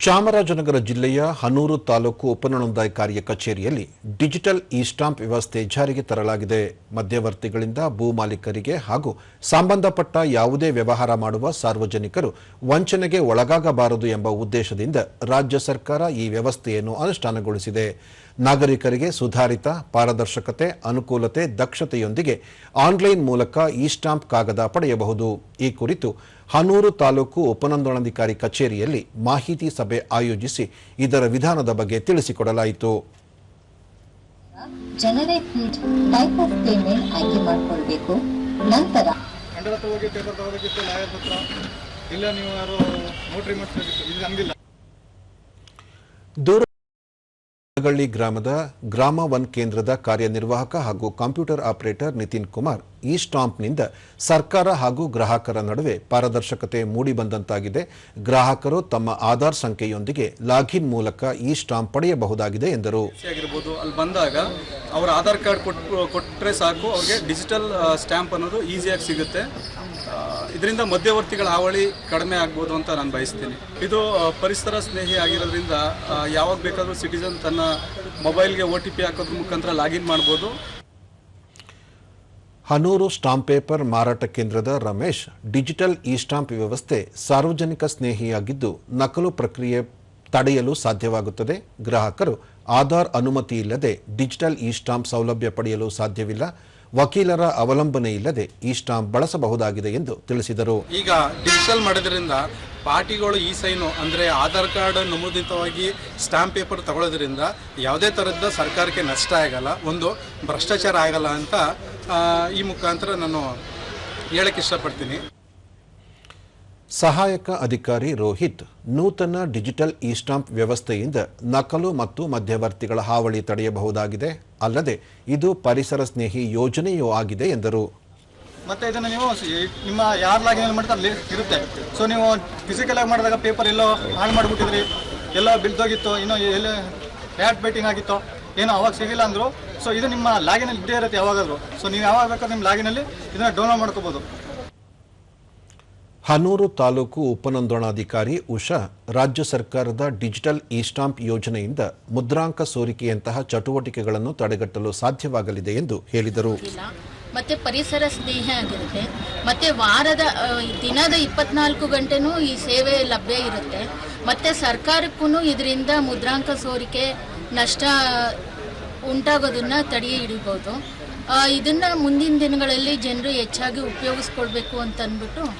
ಚಾಮರಾಜನಗರ ಜಿಲ್ಲೆಯ ಹನೂರು ತಾಲೂಕು ಉಪನೋಂದಾಯಿಕಾರಿಯ ಕಚೇರಿಯಲ್ಲಿ digital E stamp ವ್ಯವಸ್ಥೆ ಜಾರಿಗೆ ತರಲಾಗಿದೆ. ಮಧ್ಯವರ್ತಿಗಳಿಂದ ಭೂ ಮಾಲೀಕರಿಗೆ ಹಾಗೂ ಸಂಬಂಧಪಟ್ಟ ಯಾವುದೇ ವ್ಯವಹಾರ ಮಾಡುವ ಸಾರ್ವಜನಿಕರು ವಂಚನೆಗೆ ಒಳಗಾಗಬಾರದು ಎಂಬ ಉದ್ದೇಶದಿಂದ ರಾಜ್ಯ ಸರ್ಕಾರ ಈ ವ್ಯವಸ್ಥೆಯನ್ನು ಅನುಷ್ಠಾನಗೊಳಿಸಿದೆ. ನಾಗರಿಕರಿಗೆ ಸುಧಾರಿತ, ಪಾರದರ್ಶಕತೆ, ಅನುಕೂಲತೆ, ದಕ್ಷತೆಯೊಂದಿಗೆ ಆನ್ಲೈನ್ ಮೂಲಕ ಇ ಸ್ಟಾಂಪ್ ಕಾಗದ ಪಡೆಯಬಹುದು. ಈ ಕುರಿತು ಹನೂರು ತಾಲೂಕು ಉಪನೋಂದಣಾಧಿಕಾರಿ ಕಚೇರಿಯಲ್ಲಿ ಮಾಹಿತಿ ಸಭೆ ಆಯೋಜಿಸಿ ಇದರ ವಿಧಾನದ ಬಗ್ಗೆ ತಿಳಿಸಿಕೊಡಲಾಯಿತು. ಜನರೇಟ್ ಟೈಪ್ ಆಫ್ ಪೇಮೆಂಟ್ ಆಯ್ಕೆ ಮಾಡ್ಕೊಳ್ಬೇಕು. ನಂತರ ಇಲ್ಲ ನೀವು ಯಾರು ನೋಟ್ರಿ ಮಾಡಿಸ್ಬೇಕಿತ್ತು. ಇದು ಹಂಗಿಲ್ಲ ದೂರ ಗಳ್ಳಿ ಗ್ರಾಮದ ಗ್ರಾಮ ಒನ್ ಕೇಂದ್ರದ ಕಾರ್ಯನಿರ್ವಾಹಕ ಹಾಗೂ ಕಂಪ್ಯೂಟರ್ ಆಪರೇಟರ್ ನಿತಿನ್ ಕುಮಾರ್ ಈ ಸ್ಟಾಂಪ್ನಿಂದ ಸರ್ಕಾರ ಹಾಗೂ ಗ್ರಾಹಕರ ನಡುವೆ ಪಾರದರ್ಶಕತೆ ಮೂಡಿಬಂದಂತಾಗಿದೆ ಗ್ರಾಹಕರು ತಮ್ಮ ಆಧಾರ್ ಸಂಖ್ಯೆಯೊಂದಿಗೆ ಲಾಗಿನ್ ಮೂಲಕ ಈ ಸ್ಟಾಂಪ್ ಪಡೆಯಬಹುದಾಗಿದೆ ಎಂದರು. ಅಲ್ಲಿ ಬಂದಾಗ ಅವರ ಆಧಾರ್ ಕಾರ್ಡ್ ಕೊಟ್ಟು ಕೊಟ್ಟರೆ ಸಾಕು, ಅವ್ರಿಗೆ ಡಿಜಿಟಲ್ ಸ್ಟ್ಯಾಂಪ್ ಅನ್ನೋದು ಈಸಿಯಾಗಿ ಸಿಗುತ್ತೆ. ಇದರಿಂದ ಮಧ್ಯವರ್ತಿಗಳ ಹಾವಳಿ ಕಡಿಮೆ ಆಗ್ಬೋದು ಅಂತ ನಾನು ಬಯಸ್ತೀನಿ. ಇದು ಪರಿಸರ ಸ್ನೇಹಿ ಆಗಿರೋದ್ರಿಂದ ಯಾವಾಗ ಬೇಕಾದರೂ ಸಿಟಿಸನ್ ತನ್ನ ಮೊಬೈಲ್ಗೆ ಒ ಟಿ ಪಿ ಹಾಕೋದ್ರ ಮುಖಾಂತರ ಲಾಗಿನ್ ಮಾಡ್ಬೋದು. ಹನೂರು ಸ್ಟಾಂಪ್ ಪೇಪರ್ ಮಾರಾಟ ಕೇಂದ್ರದ ರಮೇಶ್ ಡಿಜಿಟಲ್ ಇ ಸ್ಟಾಂಪ್ ವ್ಯವಸ್ಥೆ ಸಾರ್ವಜನಿಕ ಸ್ನೇಹಿಯಾಗಿದ್ದು ನಕಲು ಪ್ರಕ್ರಿಯೆ ತಡೆಯಲು ಸಾಧ್ಯವಾಗುತ್ತದೆ. ಗ್ರಾಹಕರು ಆಧಾರ್ ಅನುಮತಿ ಇಲ್ಲದೆ ಡಿಜಿಟಲ್ ಇ ಸ್ಟಾಂಪ್ ಸೌಲಭ್ಯ ಪಡೆಯಲು ಸಾಧ್ಯವಿಲ್ಲ. ವಕೀಲರ ಅವಲಂಬನೆ ಇಲ್ಲದೆ ಈ ಸ್ಟಾಂಪ್ ಬಳಸಬಹುದಾಗಿದೆ ಎಂದು ತಿಳಿಸಿದರು. ಈಗ ಡಿಜಿಟಲ್ ಮಾಡೋದ್ರಿಂದ ಪಾರ್ಟಿಗಳು ಈ ಸೈನು ಅಂದರೆ ಆಧಾರ್ ಕಾರ್ಡ್ ನಮೂದಿತವಾಗಿ ಸ್ಟಾಂಪ್ ಪೇಪರ್ ತಗೊಳ್ಳೋದ್ರಿಂದ ಯಾವುದೇ ಥರದ ಸರ್ಕಾರಕ್ಕೆ ನಷ್ಟ ಆಗಲ್ಲ ಒಂದು ಭ್ರಷ್ಟಾಚಾರ ಆಗಲ್ಲ ಅಂತ ಈ ಮುಖಾಂತರ ನಾನು ಹೇಳಕ್ಕೆ ಇಷ್ಟಪಡ್ತೀನಿ. ಸಹಾಯಕ ಅಧಿಕಾರಿ ರೋಹಿತ್ ನೂತನ ಡಿಜಿಟಲ್ ಇ ಸ್ಟಾಂಪ್ ವ್ಯವಸ್ಥೆಯಿಂದ ನಕಲು ಮತ್ತು ಮಧ್ಯವರ್ತಿಗಳ ಹಾವಳಿ ತಡೆಯಬಹುದಾಗಿದೆ. ಅಲ್ಲದೆ ಇದು ಪರಿಸರ ಸ್ನೇಹಿ ಯೋಜನೆಯೂ ಆಗಿದೆ ಎಂದರು. ಮತ್ತೆ ಇದನ್ನು ನೀವು ನಿಮ್ಮ ಯಾರ ಲಾಗಿನ್ ಮಾಡ್ತಾರೆ ಅಲ್ಲಿ ಇರುತ್ತೆ. ಸೊ ನೀವು ಫಿಸಿಕಲ್ ಆಗಿ ಮಾಡಿದಾಗ ಪೇಪರ್ ಎಲ್ಲೋ ಹಾಳು ಮಾಡಿಬಿಟ್ಟಿದ್ರಿ, ಎಲ್ಲೋ ಬಿಲ್ದೋಗಿತ್ತು ಇನ್ನೂ ಎಲ್ಲೋ ಬ್ಯಾಟ್ ಬೇಟಿಂಗ್ ಆಗಿತ್ತು, ಏನೋ ಅವಾಗ ಸಿಗಿಲ್ಲ ಅಂದರು. ಸೊ ಇದು ನಿಮ್ಮ ಲಾಗಿನಲ್ಲಿ ಇದ್ದೇ ಇರುತ್ತೆ ಯಾವಾಗಾದರೂ. ಸೊ ನೀವು ಯಾವಾಗ ಬೇಕಾದ್ರೆ ನಿಮ್ಮ ಲಾಗಿನಲ್ಲಿ ಇದನ್ನು ಡೌನ್ಲೋಡ್ ಮಾಡ್ಕೋಬೋದು. ಹನೂರು ತಾಲೂಕು ಉಪನೋಂದಣಾಧಿಕಾರಿ ಉಷಾ ರಾಜ್ಯ ಸರ್ಕಾರದ ಡಿಜಿಟಲ್ ಇ ಸ್ಟಾಂಪ್ ಯೋಜನೆಯಿಂದ ಮುದ್ರಾಂಕ ಸೋರಿಕೆಯಂತಹ ಚಟುವಟಿಕೆಗಳನ್ನು ತಡೆಗಟ್ಟಲು ಸಾಧ್ಯವಾಗಲಿದೆ ಎಂದು ಹೇಳಿದರು. ಮತ್ತೆ ಪರಿಸರ ಸ್ನೇಹ ಆಗಿರುತ್ತೆ. ಮತ್ತೆ ವಾರದ ದಿನದ ಇಪ್ಪತ್ನಾಲ್ಕು ಗಂಟೆನೂ ಈ ಸೇವೆ ಲಭ್ಯ ಇರುತ್ತೆ. ಮತ್ತೆ ಸರ್ಕಾರಕ್ಕೂ ಇದರಿಂದ ಮುದ್ರಾಂಕ ಸೋರಿಕೆ ನಷ್ಟ ಉಂಟಾಗೋದನ್ನ ತಡೆಯ ಆ, ಇದನ್ನ ಮುಂದಿನ ದಿನಗಳಲ್ಲಿ ಜನರು ಹೆಚ್ಚಾಗಿ ಉಪಯೋಗಿಸ್ಕೊಳ್ಬೇಕು ಅಂತ ಅಂದ್ಬಿಟ್ಟು